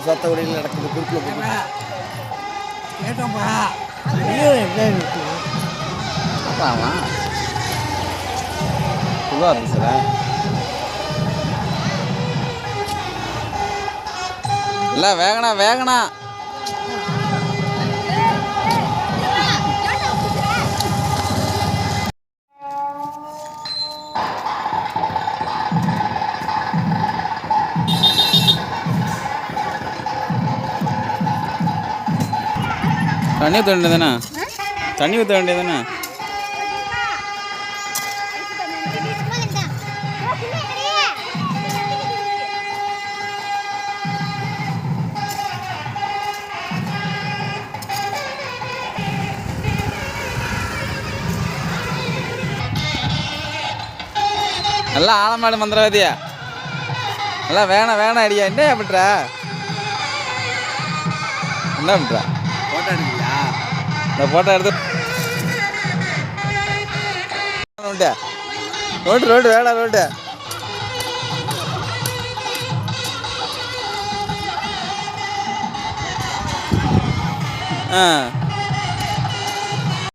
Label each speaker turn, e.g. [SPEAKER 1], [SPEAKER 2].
[SPEAKER 1] சொத்த உடையில் நடக்குது குறுக்கில் போட்டு
[SPEAKER 2] கேட்டோம்பா
[SPEAKER 1] அப்பா அவன் புது ஆஃபீஸரா இல்லை வேகணா வேகணா தண்ணி ஊற்ற வேண்டியதானே தண்ணி ஊற்ற வேண்டியதானே நல்லா ஆலமாடு மந்திரவாதியா? நல்லா வேணாம் வேணாம் அடியா. என்ன பண்ற என்ன பண்ற? இந்த போட்டோ எடுத்து ரோட்டு ரோட்டு ரோட்டு வேணாம் ரோட்டு ஆ.